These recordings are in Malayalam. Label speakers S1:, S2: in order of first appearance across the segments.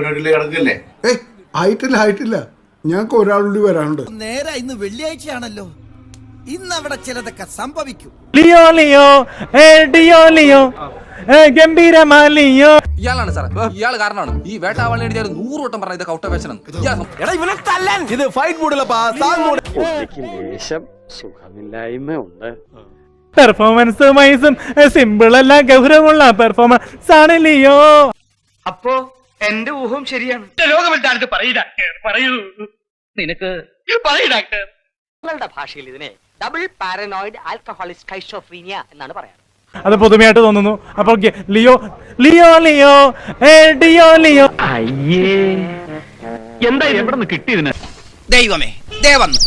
S1: പരിപാടിയിൽ കിടക്കല്ലേ?
S2: ഏയ് ആയിട്ടില്ല ആയിട്ടില്ല. ഞങ്ങൾക്ക് ഒരാളുകൂടി വരാനുണ്ട്.
S3: നേരെ ഇന്ന് വെള്ളിയാഴ്ചയാണല്ലോ. ഇന്ന് അവിടെ ചിലതൊക്കെ സംഭവിക്കും.
S4: ലിയോ ലിയോ ഏ ഡിയോ ലിയോ ഏ ഗംഭീരമാ ലിയോ
S5: ഇയാളാണ് സാർ ഇയാൾ കാരണമാണ്. ഈ വേട്ടാവാളി അടിച്ചാൽ നൂറ് വട്ടം പറഞ്ഞ ഇത് കൗട്ടവേഷനം
S3: ഇത് ഫൈറ്റ് മൂഡിലപ്പാ
S6: സുഖമില്ലായ്മ ഉണ്ട്.
S4: പെർഫോമൻസ് വൈസും സിമ്പിൾ അല്ല ഗൗരവമുള്ള പെർഫോമൻസ് ആണ് ലിയോ.
S7: അപ്പോ എന്റെ ഊഹം ശരിയാണ്. നിങ്ങളുടെ ഭാഷയിൽ ഇതിനെ ഡബിൾ പാരനോയിഡ് ആൽക്കഹോളിക് സ്കൈഷോഫ്രീനിയ എന്നാണ് പറയാറ്.
S4: അത് പുതുമയായിട്ട് തോന്നുന്നു. അപ്പൊ ലിയോ ലിയോ ലിയോ ഡിയോ ലിയോ.
S6: അയ്യേ. എന്താ എവിടെ കിട്ടിയതിന്
S3: ദൈവമേ ദേവന്ന്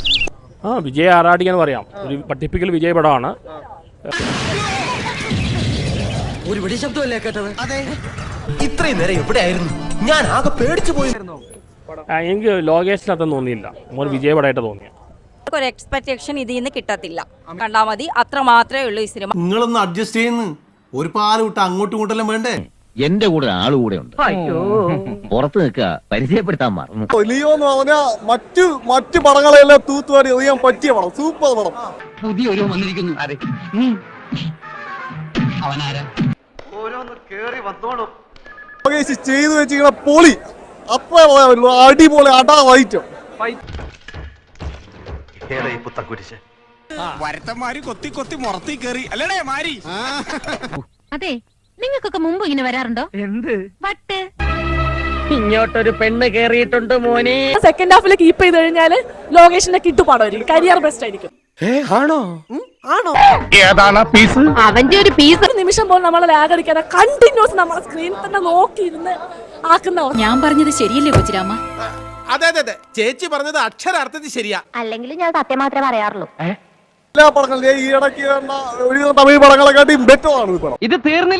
S8: ആ വിജയ് ആറാടി എന്ന് പറയാം. ഒരു പട്ടിപ്പിക്കൽ വിജയ് പടമാണ്.
S3: ഒരു വെടി ശബ്ദമല്ലേ കേട്ടത്? അതെ. ഇത്രയും നേരം എവിടെയായിരുന്നു? ഞാൻ ആകെ പേടിച്ചു പോയിരുന്നു
S8: എനിക്ക് ലോകേഷിനകത്ത് തോന്നിയില്ല. ഒരു വിജയ് പടമായിട്ട് തോന്നി
S9: ഒരു എക്സ്പെക്ടേഷൻ ഇതിൽ നിന്ന് കിട്ടത്തില്ല. കണ്ടാ മതി അത്ര മാത്രമേ ഉള്ളൂ ഈ സിനിമ.
S10: നിങ്ങളൊന്ന് അഡ്ജസ്റ്റ് ചെയ്യുന്നു. ഒരു പാൽ വിട്ട് അങ്ങോട്ടും ഇങ്ങോട്ടെല്ലാം വേണ്ടേ?
S6: എന്റെ കൂടെ ആൾ കൂടെ ഉണ്ട്. പുറത്ത് നിൽക്കുക പരിചയപ്പെടുത്താൻ മറന്നു.
S2: ലിയോ എന്ന് പറഞ്ഞാൽ മറ്റു മറ്റു പടങ്ങളെല്ലാം തൂത്തുവാരി എറിയാൻ പറ്റിയ പടം സൂപ്പർ പടം.
S7: പുതിയൊരു വന്നിരിക്കുന്നു.
S10: ഓരോന്ന് കേറി വന്നോളും.
S2: ചെയ്തു വെച്ചിങ്ങനെ പൊളി. അപ്പോ പോയാ പറ്റുള്ളൂ അടിപൊളി അടാ വൈറ്റം
S10: ഏതാ ഈ പുത്തക്കുരിശ്
S3: വരത്തന്മാര് കൊത്തി കൊത്തി മുറത്തി കേറി. അല്ലേടേ മാരി.
S9: അതെ നിങ്ങൾക്കൊക്കെ മുമ്പ് ഇങ്ങനെ വരാറുണ്ടോ?
S7: എന്ത്?
S9: വട്ട്.
S7: ഇങ്ങോട്ടൊരു പെണ്ണ് കേറിയിട്ടുണ്ട് മോനെ.
S9: സെക്കൻഡ് ഹാഫിൽ കീപ്പ് ചെയ്ത് കഴിഞ്ഞാൽ ലോകേഷിന്റെ കിട്ടു കരിയർ ബെസ്റ്റ് ആയിരിക്കും. അവന്റെ ഒരു പീസ് ഒരു നിമിഷം പോലും നമ്മളെ ലാഗടിക്കാതെ കണ്ടിന്യൂസ് നമ്മളെ സ്ക്രീനിൽ തന്നെ നോക്കിയിരുന്ന് ആക്കുന്ന ഞാൻ പറഞ്ഞത് ശരിയല്ലേ കൊച്ചിരാമ?
S3: അതെ അതെ അതെ. ചേച്ചി പറഞ്ഞത് അക്ഷരാർത്ഥത്തിൽ ശരിയാ.
S9: അല്ലെങ്കിൽ ഞാൻ സത്യം മാത്രമേ പറയാറുള്ളൂ.
S2: എല്ലാ പടങ്ങളും ഈ ഇടയ്ക്ക് കണ്ട ഒരു തമിഴ് പടങ്ങളെക്കാട്ടിയും ബെറ്റർ ആണ് ഈ പടം.
S7: ഇത് തീർന്നില്ല.